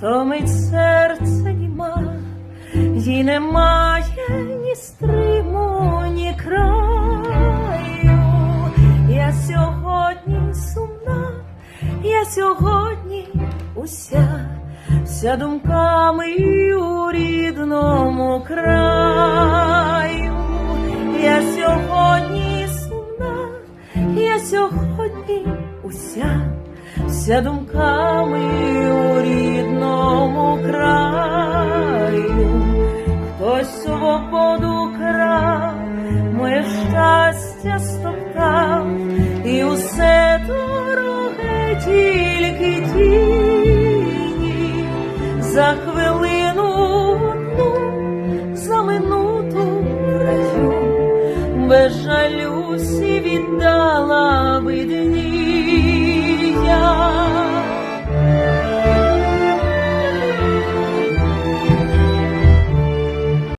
томить серце німа, їй немає ні стриму, ні краю. Я сьогодні сумна, я сьогодні уся, вся думками у рідному краю. Я сьогодні сумна, я сьогодні уся, вся думками у рідному краю. Хтось свободу крав, моє щастя стоптав, і усе дороге тільки тіні за хвилину одну, за минуту раю, без жалюсі віддав.